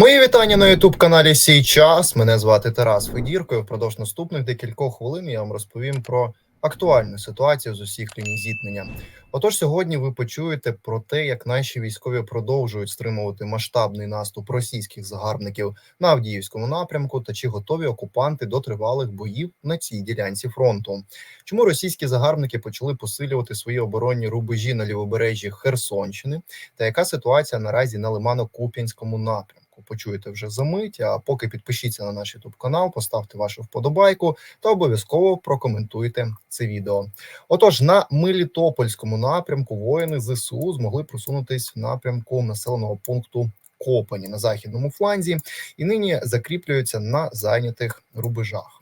Мої вітання на youtube каналі Сій час. Мене звати Тарас Федірко. і Впродовж наступних декількох хвилин я вам розповім про актуальну ситуацію з усіх ліній зіткнення. Отож, сьогодні ви почуєте про те, як наші військові продовжують стримувати масштабний наступ російських загарбників на Авдіївському напрямку, та чи готові окупанти до тривалих боїв на цій ділянці фронту. Чому російські загарбники почали посилювати свої оборонні рубежі на лівобережжі Херсонщини? Та яка ситуація наразі на Лимано-Куп'янському напрямку? Почуєте вже за мить. А поки підпишіться на наш youtube канал, поставте вашу вподобайку та обов'язково прокоментуйте це відео. Отож, на Мелітопольському напрямку воїни ЗСУ змогли просунутись в напрямку населеного пункту Копані на західному фланзі і нині закріплюються на зайнятих рубежах.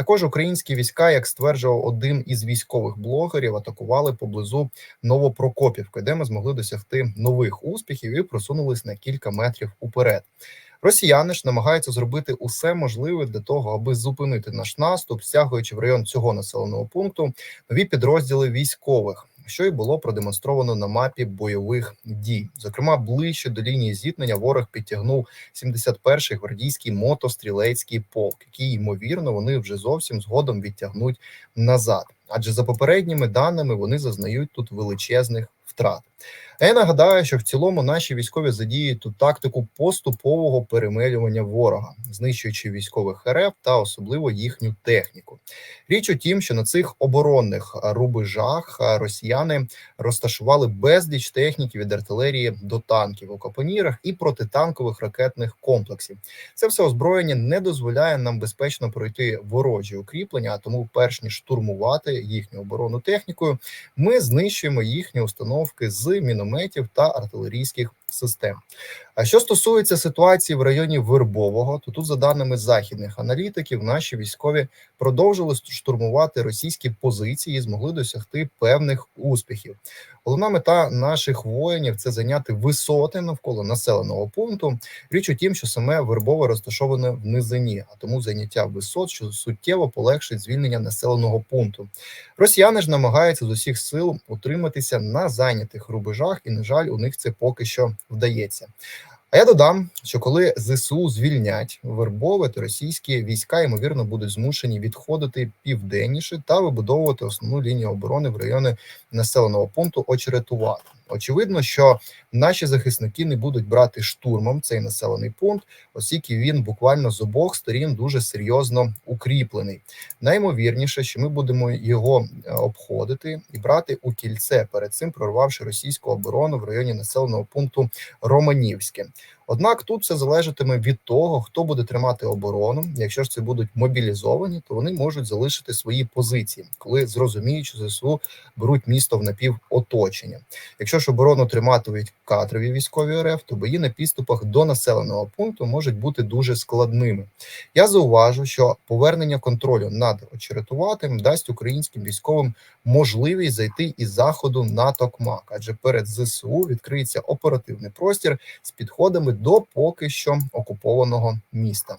Також українські війська, як стверджував один із військових блогерів, атакували поблизу Новопрокопівки, де ми змогли досягти нових успіхів і просунулись на кілька метрів уперед. Росіяни ж намагаються зробити усе можливе для того, аби зупинити наш наступ, стягуючи в район цього населеного пункту нові підрозділи військових. Що й було продемонстровано на мапі бойових дій. Зокрема, ближче до лінії зіткнення ворог підтягнув 71-й гвардійський мотострілецький полк, який ймовірно вони вже зовсім згодом відтягнуть назад. Адже за попередніми даними вони зазнають тут величезних втрат. Я нагадаю, що в цілому наші військові задіють тут тактику поступового перемелювання ворога, знищуючи військових РФ та особливо їхню техніку. Річ у тім, що на цих оборонних рубежах росіяни розташували безліч техніки від артилерії до танків у капонірах і протитанкових ракетних комплексів. Це все озброєння не дозволяє нам безпечно пройти ворожі укріплення, а тому, перш ніж штурмувати їхню оборонну технікою, ми знищуємо їхні установки з мінометів мінометів та артилерійських систем. А що стосується ситуації в районі Вербового, то тут, за даними західних аналітиків, наші військові продовжили штурмувати російські позиції і змогли досягти певних успіхів. Головна мета наших воїнів це зайняти висоти навколо населеного пункту. Річ у тім, що саме Вербове розташоване в низині, а тому заняття висот, що суттєво полегшить звільнення населеного пункту. Росіяни ж намагаються з усіх сил утриматися на зайнятих рубежах, і на жаль, у них це поки що вдається. А я додам, що коли зсу звільнять вербове, то російські війська ймовірно будуть змушені відходити південніше та вибудовувати основну лінію оборони в райони населеного пункту очеретувати. Очевидно, що наші захисники не будуть брати штурмом цей населений пункт, оскільки він буквально з обох сторін дуже серйозно укріплений. Наймовірніше, що ми будемо його е, обходити і брати у кільце перед цим прорвавши російську оборону в районі населеного пункту Романівське. Однак тут все залежатиме від того, хто буде тримати оборону. Якщо ж це будуть мобілізовані, то вони можуть залишити свої позиції, коли зрозуміють, що ЗСУ беруть місто в напівоточення. Якщо ж оборону триматимуть кадрові військові РФ, то бої на підступах до населеного пункту можуть бути дуже складними. Я зауважу, що повернення контролю над очеретуватим дасть українським військовим можливість зайти із заходу на Токмак, адже перед ЗСУ відкриється оперативний простір з підходами до поки що окупованого міста.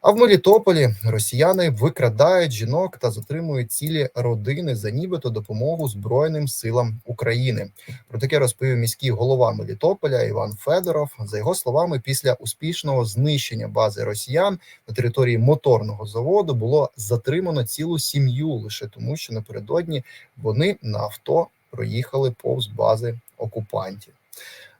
А в Мелітополі росіяни викрадають жінок та затримують цілі родини за нібито допомогу Збройним силам України. Про таке розповів міський голова Мелітополя Іван Федоров. За його словами, після успішного знищення бази росіян на території моторного заводу було затримано цілу сім'ю лише тому, що напередодні вони на авто проїхали повз бази окупантів.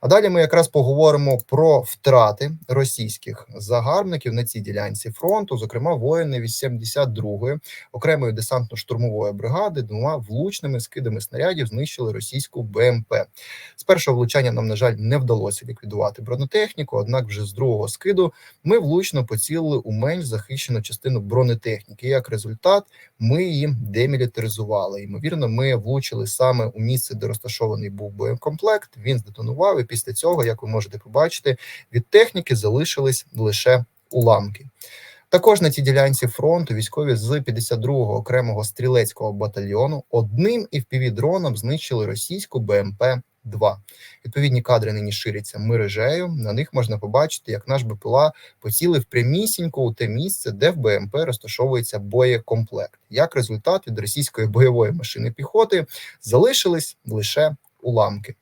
А далі ми якраз поговоримо про втрати російських загарбників на цій ділянці фронту, зокрема воїни 82-ї окремої десантно-штурмової бригади, двома влучними скидами снарядів знищили російську БМП. З першого влучання нам, на жаль, не вдалося ліквідувати бронетехніку. Однак, вже з другого скиду ми влучно поцілили у менш захищену частину бронетехніки. Як результат, ми її демілітаризували. Ймовірно, ми влучили саме у місце, де розташований був боєкомплект. Він здетонував і після цього, як ви можете побачити, від техніки залишились лише уламки. Також на цій ділянці фронту військові з 52-го окремого стрілецького батальйону одним ІВПВ-дроном знищили російську БМП. 2 відповідні кадри нині ширяться мережею. На них можна побачити, як наш БПЛА поцілив прямісінько у те місце, де в БМП розташовується боєкомплект. Як результат від російської бойової машини піхоти залишились лише уламки.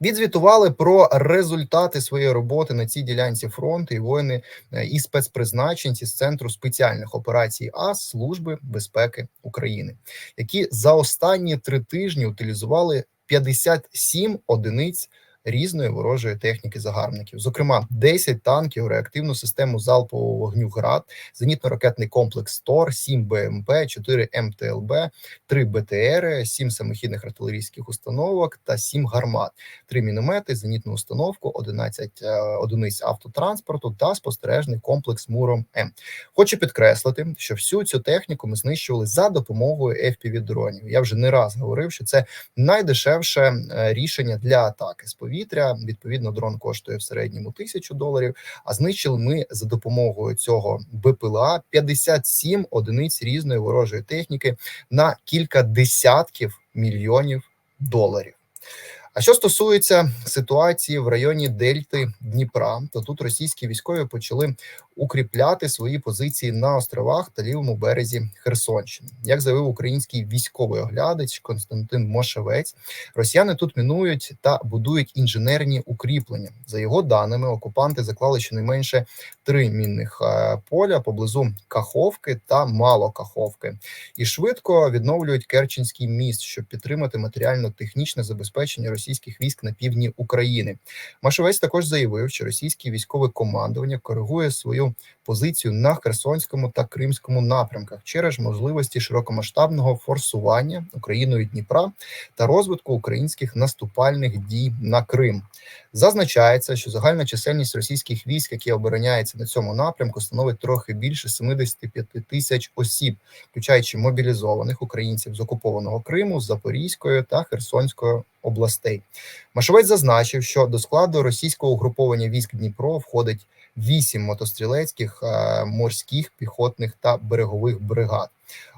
Відзвітували про результати своєї роботи на цій ділянці фронту і воїни е, і спецпризначенці з центру спеціальних операцій АС Служби безпеки України, які за останні три тижні утилізували 57 одиниць різної ворожої техніки загарбників, зокрема 10 танків, реактивну систему залпового вогню ГРАД, зенітно-ракетний комплекс ТОР, 7 БМП, 4 МТЛБ, 3 БТР, 7 самохідних артилерійських установок та 7 гармат, 3 міномети, зенітну установку, 11 е, одиниць автотранспорту та спостережний комплекс Муром М. Хочу підкреслити, що всю цю техніку ми знищували за допомогою fpv дронів. Я вже не раз говорив, що це найдешевше е, рішення для атаки повітря. Відповідно, дрон коштує в середньому тисячу доларів. А знищили ми за допомогою цього БПЛА 57 одиниць різної ворожої техніки на кілька десятків мільйонів доларів. А що стосується ситуації в районі Дельти Дніпра, то тут російські військові почали укріпляти свої позиції на островах та лівому березі Херсонщини. Як заявив український військовий оглядач Константин Мошевець, росіяни тут мінують та будують інженерні укріплення. За його даними, окупанти заклали щонайменше три мінних е, поля поблизу Каховки та Малокаховки і швидко відновлюють Керченський міст, щоб підтримати матеріально-технічне забезпечення російських військ на півдні України. Машовець також заявив, що російське військове командування коригує свою позицію на Херсонському та Кримському напрямках через можливості широкомасштабного форсування Україною Дніпра та розвитку українських наступальних дій на Крим. Зазначається, що загальна чисельність російських військ, які обороняються на цьому напрямку, становить трохи більше 75 тисяч осіб, включаючи мобілізованих українців з окупованого Криму, Запорізької та Херсонської областей. Машовець зазначив, що до складу російського угруповання військ Дніпро входить вісім мотострілецьких, е, морських, піхотних та берегових бригад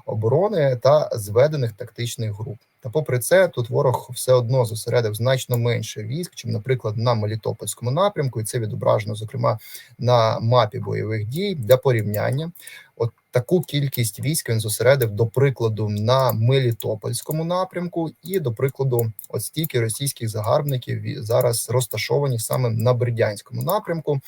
оборони та зведених тактичних груп. Та, попри це, тут ворог все одно зосередив значно менше військ, чим, наприклад, на Мелітопольському напрямку, і це відображено зокрема на мапі бойових дій для порівняння. От таку кількість військ він зосередив до прикладу на Мелітопольському напрямку, і до прикладу, от стільки російських загарбників зараз розташовані саме на Бердянському напрямку.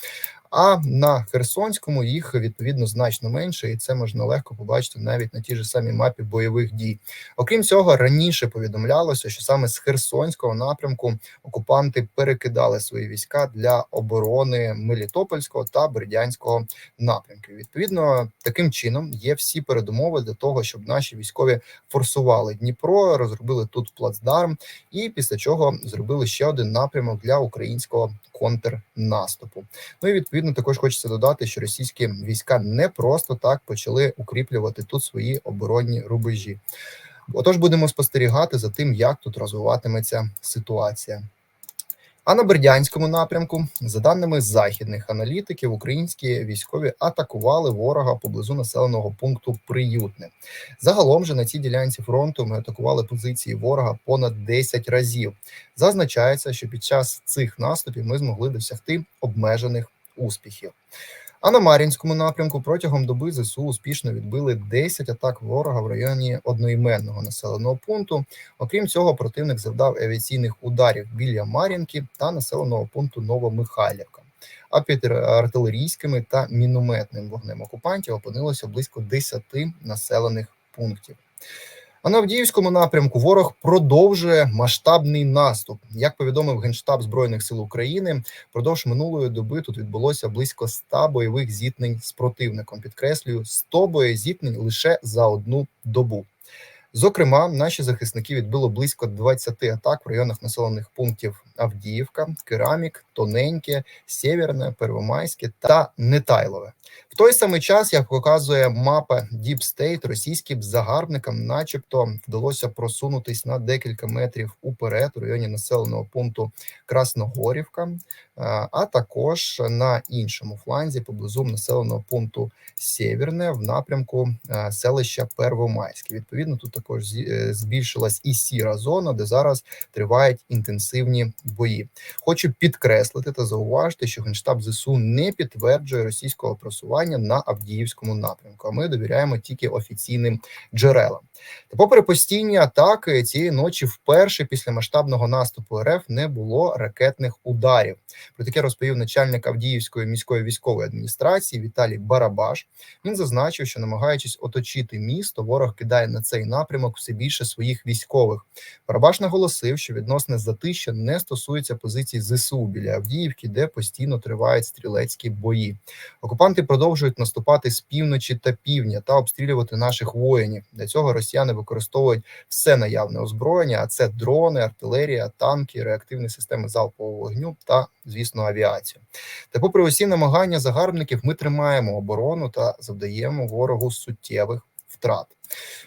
А на Херсонському їх відповідно значно менше, і це можна легко побачити навіть на тій ж самій мапі бойових дій. Окрім цього, раніше повідомлялося, що саме з Херсонського напрямку окупанти перекидали свої війська для оборони Мелітопольського та Бердянського напрямків. Відповідно, таким чином є всі передумови для того, щоб наші військові форсували Дніпро, розробили тут плацдарм, і після чого зробили ще один напрямок для українського контрнаступу. Ну і відповідно також хочеться додати, що російські війська не просто так почали укріплювати тут свої оборонні рубежі. Отож, будемо спостерігати за тим, як тут розвиватиметься ситуація. А на Бердянському напрямку, за даними західних аналітиків, українські військові атакували ворога поблизу населеного пункту Приютне. Загалом же на цій ділянці фронту ми атакували позиції ворога понад 10 разів. Зазначається, що під час цих наступів ми змогли досягти обмежених успіхів. А на Мар'їнському напрямку протягом доби ЗСУ успішно відбили 10 атак ворога в районі одноіменного населеного пункту. Окрім цього, противник завдав авіаційних ударів біля Мар'їнки та населеного пункту Новомихайлівка. А під артилерійськими та мінометним вогнем окупантів опинилося близько 10 населених пунктів. А на Авдіївському напрямку ворог продовжує масштабний наступ. Як повідомив генштаб збройних сил України, продовж минулої доби тут відбулося близько 100 бойових зіткнень з противником. Підкреслюю 100 боєзіткнень лише за одну добу. Зокрема, наші захисники відбили близько 20 атак в районах населених пунктів Авдіївка, Керамік, Тоненьке, Сєвєрне, Первомайське та Нетайлове. В той самий час, як показує мапа Deep State, російським загарбникам, начебто, вдалося просунутись на декілька метрів уперед у районі населеного пункту Красногорівка, а також на іншому фланзі поблизу населеного пункту Сєвєрне в напрямку селища Первомайське. Відповідно, тут також е, збільшилась і сіра зона, де зараз тривають інтенсивні бої. Хочу підкреслити та зауважити, що генштаб зсу не підтверджує російського просування на Авдіївському напрямку. А ми довіряємо тільки офіційним джерелам. Та, попри постійні атаки, цієї ночі вперше після масштабного наступу РФ не було ракетних ударів. Про таке розповів начальник Авдіївської міської військової адміністрації Віталій Барабаш. Він зазначив, що намагаючись оточити місто, ворог кидає на цей напрямок все більше своїх військових. Барабаш наголосив, що відносне затища не стосується позицій ЗСУ біля Авдіївки, де постійно тривають стрілецькі бої. Окупанти продовжують наступати з півночі та півдня та обстрілювати наших воїнів. Для цього росіяни використовують все наявне озброєння, а це дрони, артилерія, танки, реактивні системи залпового вогню та, звісно, авіацію. Та, попри усі намагання загарбників, ми тримаємо оборону та завдаємо ворогу суттєвих втрат.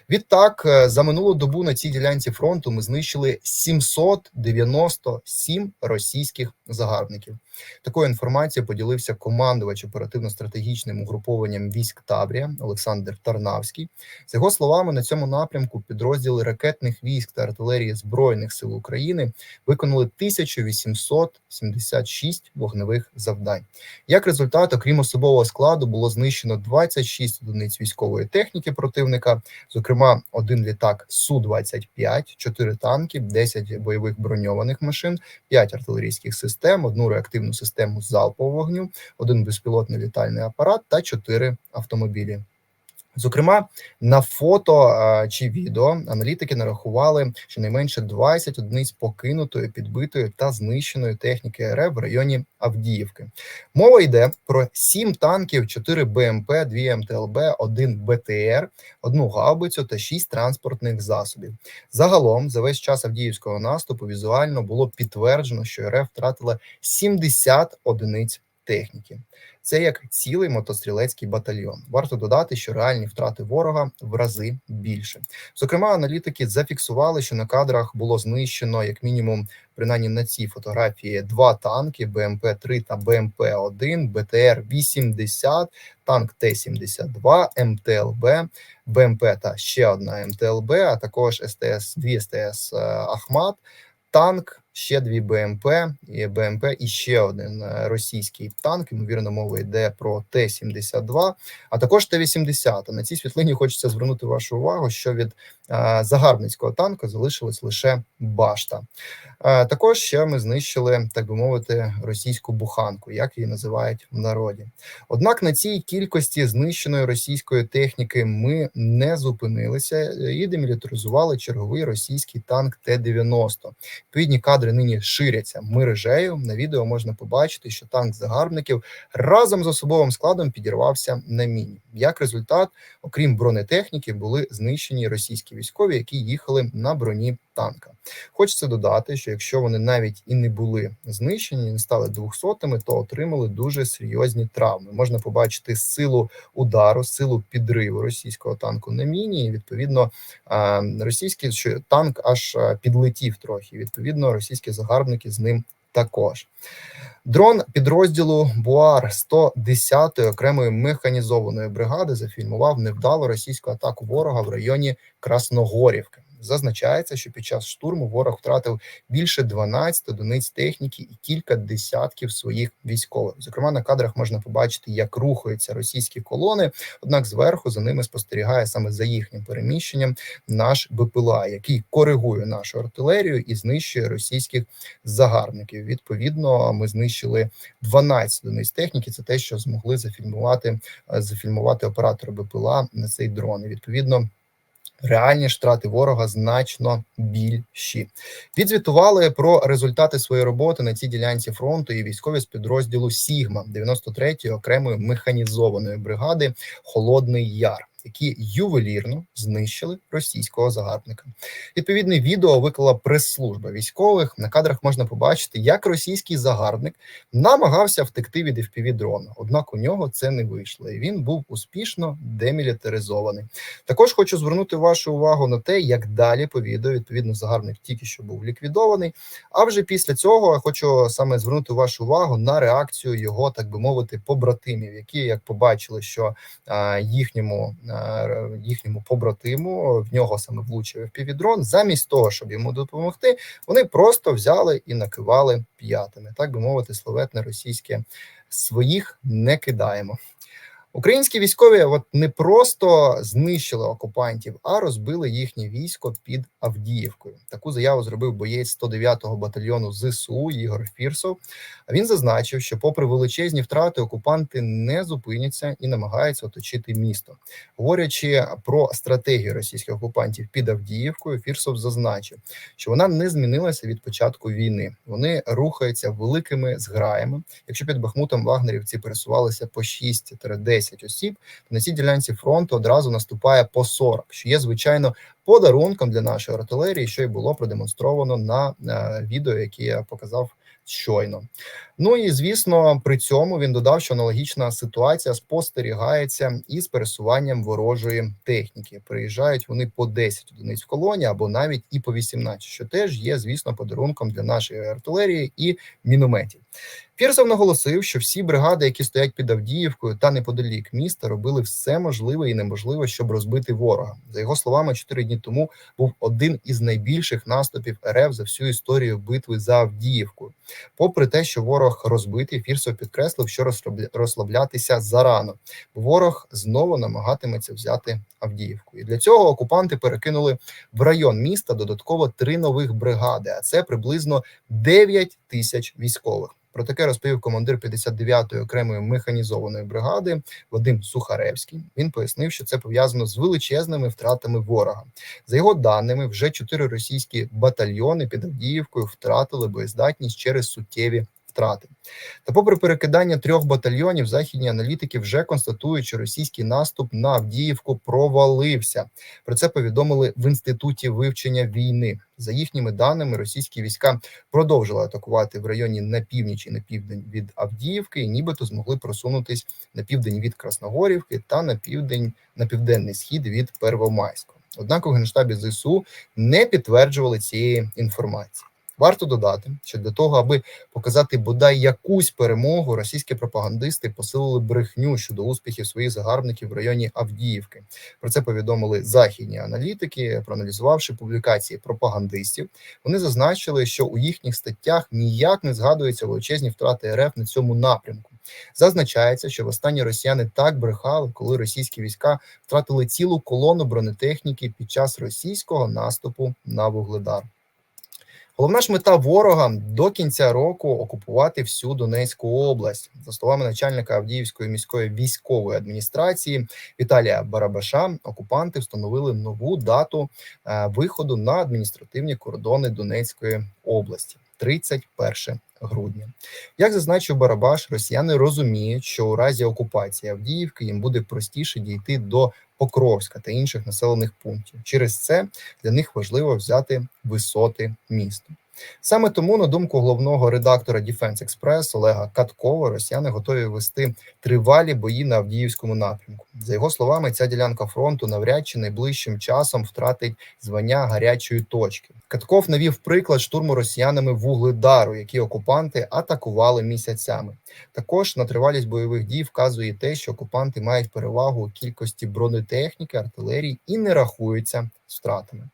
Відтак, е, за минулу добу на цій ділянці фронту ми знищили 797 російських загарбників. Такою інформацією поділився командувач оперативно-стратегічним угрупованням військ Таврія Олександр Тарнавський. З його словами, на цьому напрямку підрозділи ракетних військ та артилерії збройних сил України виконали 1876 вогневих завдань. Як результат, окрім особового складу, було знищено 26 одиниць військової техніки противника, зокрема, один літак су 25 4 танки, 10 бойових броньованих машин, 5 артилерійських систем, одну реактивну систему залпового вогню, один безпілотний літальний апарат та 4 автомобілі. Зокрема, на фото чи відео аналітики нарахували щонайменше 20 одиниць покинутої, підбитої та знищеної техніки РФ в районі Авдіївки. Мова йде про 7 танків, 4 БМП, 2 МТЛБ, 1 БТР, одну гаубицю та 6 транспортних засобів. Загалом, за весь час Авдіївського наступу, візуально було підтверджено, що РФ втратила 70 одиниць техніки. Це як цілий мотострілецький батальйон. Варто додати, що реальні втрати ворога в рази більше. Зокрема, аналітики зафіксували, що на кадрах було знищено як мінімум, принаймні на цій фотографії, два танки БМП 3 та БМП 1 БТР 80 танк Т-72, МТЛБ, БМП та ще одна МТЛБ, а також СТС 2 СТС Ахмат, танк ще дві БМП, і БМП і ще один е, російський танк. Ймовірно, мова йде про Т-72, а також Т-80. На цій світлині хочеться звернути вашу увагу, що від загарбницького танку залишилась лише башта. Е, також ще ми знищили, так би мовити, російську буханку, як її називають в народі. Однак на цій кількості знищеної російської техніки ми не зупинилися і демілітаризували черговий російський танк Т-90. Відповідні кадри нині ширяться мережею. На відео можна побачити, що танк загарбників разом з особовим складом підірвався на міні. Як результат, окрім бронетехніки, були знищені російські військові, які їхали на броні танка. Хочеться додати, що якщо вони навіть і не були знищені, не стали двохсотими, то отримали дуже серйозні травми. Можна побачити силу удару, силу підриву російського танку на міні. І, Відповідно, російський танк аж підлетів трохи. Відповідно, російські загарбники з ним також. Дрон підрозділу Буар 110 ї окремої механізованої бригади зафільмував невдалу російську атаку ворога в районі Красногорівки. Зазначається, що під час штурму ворог втратив більше 12 одиниць техніки і кілька десятків своїх військових. Зокрема, на кадрах можна побачити, як рухаються російські колони. Однак, зверху за ними спостерігає саме за їхнім переміщенням наш БПЛА, який коригує нашу артилерію і знищує російських загарбників. Відповідно, ми знищили 12 одиниць техніки. Це те, що змогли зафільмувати зафільмувати оператори БПЛА на цей дрон. І, Відповідно. Реальні втрати ворога значно більші. Відзвітували про результати своєї роботи на цій ділянці фронту і військові з підрозділу Сігма 93-ї окремої механізованої бригади Холодний Яр які ювелірно знищили російського загарбника. Відповідне відео виклала прес-служба військових. На кадрах можна побачити, як російський загарбник намагався втекти від fpv дрона однак у нього це не вийшло, і він був успішно демілітаризований. Також хочу звернути вашу увагу на те, як далі по відео відповідно загарбник тільки що був ліквідований. А вже після цього я хочу саме звернути вашу увагу на реакцію його, так би мовити, побратимів, які як побачили, що а, їхньому їхньому побратиму. В нього саме влучив півідрон. Замість того, щоб йому допомогти, вони просто взяли і накивали п'ятами. Так би мовити, словетне російське своїх не кидаємо. Українські військові от не просто знищили окупантів, а розбили їхнє військо під Авдіївкою. Таку заяву зробив боєць 109-го батальйону ЗСУ Ігор Фірсов. Він зазначив, що, попри величезні втрати, окупанти не зупиняться і намагаються оточити місто. Говорячи про стратегію російських окупантів під Авдіївкою, Фірсов зазначив, що вона не змінилася від початку війни. Вони рухаються великими зграями. Якщо під Бахмутом вагнерівці пересувалися по 6-10 осіб, то на цій ділянці фронту одразу наступає по 40, що є звичайно подарунком для нашої артилерії, що й було продемонстровано на е, відео, яке я показав щойно. Ну і звісно, при цьому він додав, що аналогічна ситуація спостерігається із пересуванням ворожої техніки. Приїжджають вони по 10 одиниць в колоні або навіть і по 18, що теж є, звісно, подарунком для нашої артилерії і мінометів. Фірсов наголосив, що всі бригади, які стоять під Авдіївкою та неподалік міста, робили все можливе і неможливе, щоб розбити ворога. За його словами, чотири дні тому був один із найбільших наступів РФ за всю історію битви за Авдіївку. Попри те, що ворог розбитий, Фірсов підкреслив, що розслаблятися зарано, ворог знову намагатиметься взяти Авдіївку. І для цього окупанти перекинули в район міста додатково три нових бригади, а це приблизно 9 тисяч військових. Про таке розповів командир 59-ї окремої механізованої бригади Вадим Сухаревський. Він пояснив, що це пов'язано з величезними втратами ворога. За його даними, вже чотири російські батальйони під Авдіївкою втратили боєздатність через суттєві втрати. Та, попри перекидання трьох батальйонів, західні аналітики вже констатують, що російський наступ на Авдіївку провалився. Про це повідомили в інституті вивчення війни. За їхніми даними, російські війська продовжили атакувати в районі на північ і на південь від Авдіївки, і нібито змогли просунутись на південь від Красногорівки та на південь на південний схід від Первомайського. Однак у генштабі ЗСУ не підтверджували цієї інформації. Варто додати, що для того, аби показати бодай якусь перемогу, російські пропагандисти посилили брехню щодо успіхів своїх загарбників в районі Авдіївки. Про це повідомили західні аналітики, проаналізувавши публікації пропагандистів. Вони зазначили, що у їхніх статтях ніяк не згадуються величезні втрати РФ на цьому напрямку. Зазначається, що в останні росіяни так брехали, коли російські війська втратили цілу колону бронетехніки під час російського наступу на Вугледар. Головна ж мета ворога до кінця року окупувати всю Донецьку область, за словами начальника Авдіївської міської військової адміністрації Віталія Барабаша. Окупанти встановили нову дату е, виходу на адміністративні кордони Донецької області 31 грудня. Як зазначив Барабаш, росіяни розуміють, що у разі окупації Авдіївки їм буде простіше дійти до Покровська та інших населених пунктів. Через це для них важливо взяти висоти міста. Саме тому, на думку головного редактора Defense Express Олега Каткова, росіяни готові вести тривалі бої на Авдіївському напрямку. За його словами, ця ділянка фронту навряд чи найближчим часом втратить звання гарячої точки. Катков навів приклад штурму росіянами вугледару, які окупанти атакували місяцями. Також на тривалість бойових дій вказує те, що окупанти мають перевагу у кількості бронетехніки, артилерії і не рахуються з втратами.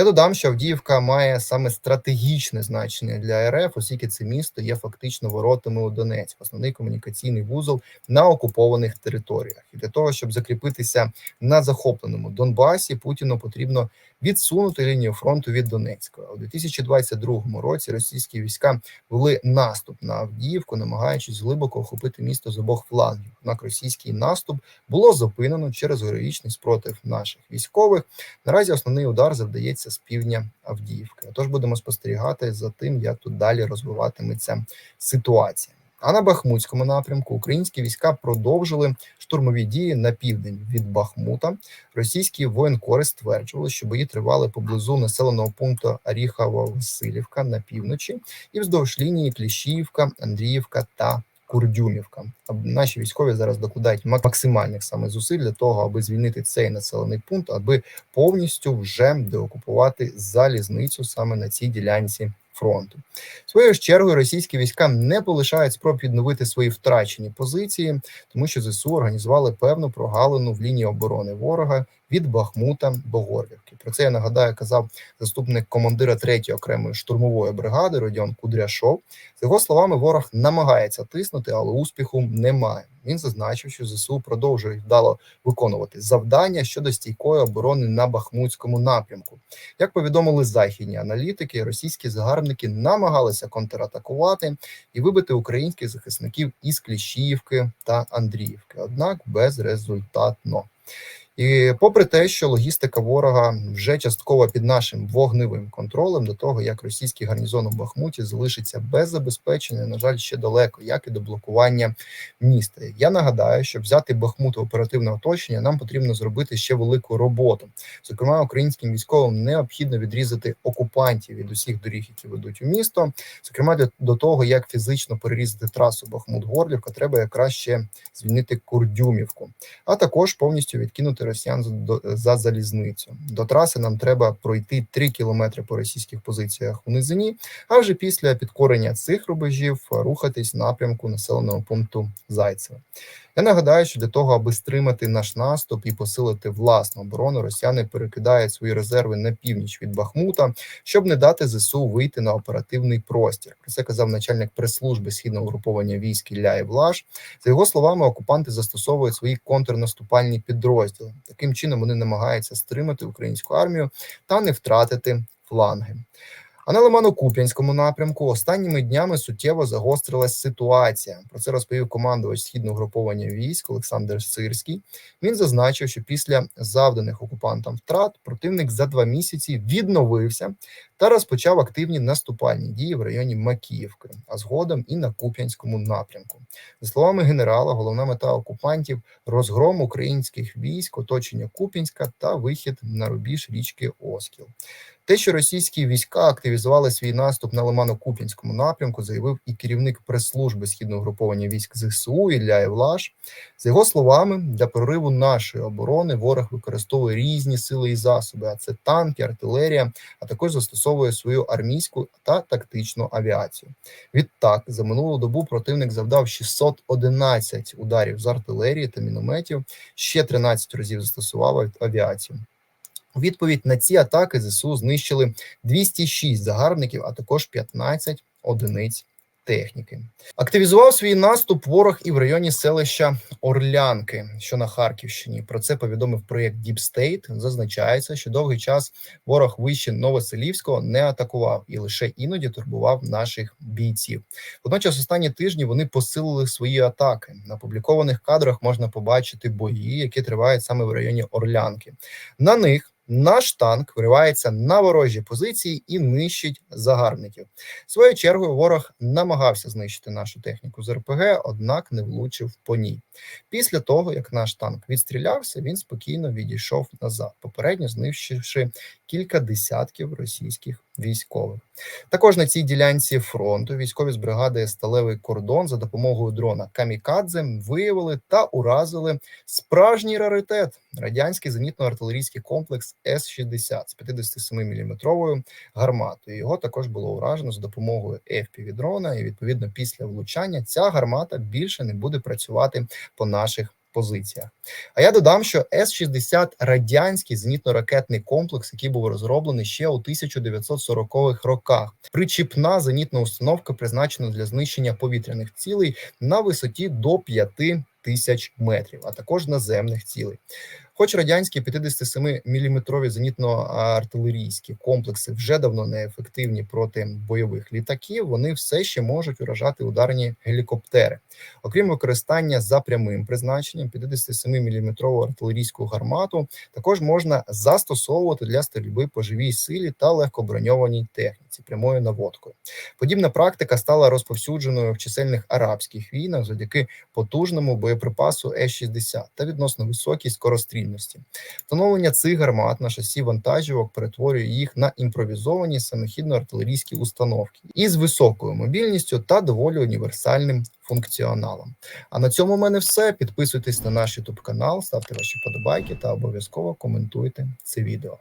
Я додам, що Авдіївка має саме стратегічне значення для РФ, оскільки це місто є фактично воротами у Донецьк, основний комунікаційний вузол на окупованих територіях. І для того, щоб закріпитися на захопленому Донбасі, Путіну потрібно відсунути лінію фронту від Донецька. У 2022 році російські війська вели наступ на Авдіївку, намагаючись глибоко охопити місто з обох флангів. Однак російський наступ було зупинено через героїчний спротив наших військових. Наразі основний удар завдається з півдня Авдіївки. Тож будемо спостерігати за тим, як тут далі розвиватиметься ситуація. А на Бахмутському напрямку українські війська продовжили штурмові дії на південь від Бахмута. Російські воєнкори стверджували, що бої тривали поблизу населеного пункту Аріхова-Василівка на півночі і вздовж лінії Кліщіївка, Андріївка та Курдюмівка. Наші військові зараз докладають максимальних саме зусиль для того, аби звільнити цей населений пункт, аби повністю вже деокупувати залізницю саме на цій ділянці фронту. Своєю ж чергою російські війська не полишають спроб відновити свої втрачені позиції, тому що ЗСУ організували певну прогалину в лінії оборони ворога від Бахмута до Горлівки. Про це я нагадаю, казав заступник командира 3-ї окремої штурмової бригади Родіон Кудряшов. За його словами, ворог намагається тиснути, але успіху немає. Він зазначив, що ЗСУ продовжує вдало виконувати завдання щодо стійкої оборони на Бахмутському напрямку. Як повідомили західні аналітики, російські загарбники намагалися контратакувати і вибити українських захисників із Кліщіївки та Андріївки, однак безрезультатно. І попри те, що логістика ворога вже частково під нашим вогневим контролем, до того як російський гарнізон у Бахмуті залишиться без забезпечення, на жаль, ще далеко, як і до блокування міста. Я нагадаю, щоб взяти Бахмут в оперативне оточення, нам потрібно зробити ще велику роботу. Зокрема, українським військовим необхідно відрізати окупантів від усіх доріг, які ведуть у місто. Зокрема, для до того як фізично перерізати трасу Бахмут-Горлівка, треба якраз ще звільнити Курдюмівку, а також повністю відкинути росіян за, до- за залізницю. До траси нам треба пройти 3 кілометри по російських позиціях у низині, а вже після підкорення цих рубежів рухатись в напрямку населеного пункту Зайцеве. Я нагадаю, що для того, аби стримати наш наступ і посилити власну оборону, росіяни перекидають свої резерви на північ від Бахмута, щоб не дати ЗСУ вийти на оперативний простір. Про це казав начальник прес-служби східного угруповання військ Ілля Євлаш. За його словами, окупанти застосовують свої контрнаступальні підрозділи. Таким чином вони намагаються стримати українську армію та не втратити фланги. А на Лимано-Куп'янському напрямку останніми днями суттєво загострилась ситуація. Про це розповів командувач східного груповання військ Олександр Сирський. Він зазначив, що після завданих окупантам втрат противник за два місяці відновився та розпочав активні наступальні дії в районі Макіївки, а згодом і на Куп'янському напрямку. За словами генерала, головна мета окупантів розгром українських військ, оточення Куп'янська та вихід на рубіж річки Оскіл. Те, що російські війська активізували свій наступ на Лимано-Куп'янському напрямку, заявив і керівник прес-служби східного груповання військ ЗСУ Ілля Євлаш. За його словами, для прориву нашої оборони ворог використовує різні сили і засоби, а це танки, артилерія, а також застосовує свою армійську та тактичну авіацію. Відтак, за минулу добу противник завдав 611 ударів з артилерії та мінометів, ще 13 разів застосував авіацію. У відповідь на ці атаки ЗСУ знищили 206 загарбників, а також 15 одиниць техніки. Активізував свій наступ ворог і в районі селища Орлянки, що на Харківщині. Про це повідомив проєкт Deep State. Зазначається, що довгий час ворог вище Новоселівського не атакував і лише іноді турбував наших бійців. Водночас, останні тижні вони посилили свої атаки. На публікованих кадрах можна побачити бої, які тривають саме в районі Орлянки. На них наш танк виривається на ворожі позиції і нищить загарбників. Своєю чергою ворог намагався знищити нашу техніку з РПГ, однак не влучив по ній. Після того, як наш танк відстрілявся, він спокійно відійшов назад, попередньо знищивши кілька десятків російських військових. Також на цій ділянці фронту військові з бригади Сталевий кордон за допомогою дрона Камікадзе виявили та уразили справжній раритет радянський зенітно-артилерійський комплекс С-60 з 57-мм гарматою. Його також було уражено за допомогою fpv дрона, і відповідно після влучання ця гармата більше не буде працювати по наших позиціях. А я додам, що С-60 радянський зенітно-ракетний комплекс, який був розроблений ще у 1940-х роках. Причіпна зенітна установка призначена для знищення повітряних цілей на висоті до 5 тисяч метрів, а також наземних цілей. Хоч радянські 57-мм зенітно-артилерійські комплекси вже давно неефективні проти бойових літаків, вони все ще можуть уражати ударні гелікоптери. Окрім використання за прямим призначенням, 57-мм артилерійську гармату також можна застосовувати для стрільби по живій силі та легкоброньованій техніці прямою наводкою. Подібна практика стала розповсюдженою в чисельних арабських війнах завдяки потужному боєприпасу С-60 та відносно високій скорострільності. Встановлення цих гармат на шасі вантажівок перетворює їх на імпровізовані самохідно-артилерійські установки із високою мобільністю та доволі універсальним функціоналом. А на цьому в мене все. Підписуйтесь на наш YouTube канал, ставте ваші подобайки та обов'язково коментуйте це відео.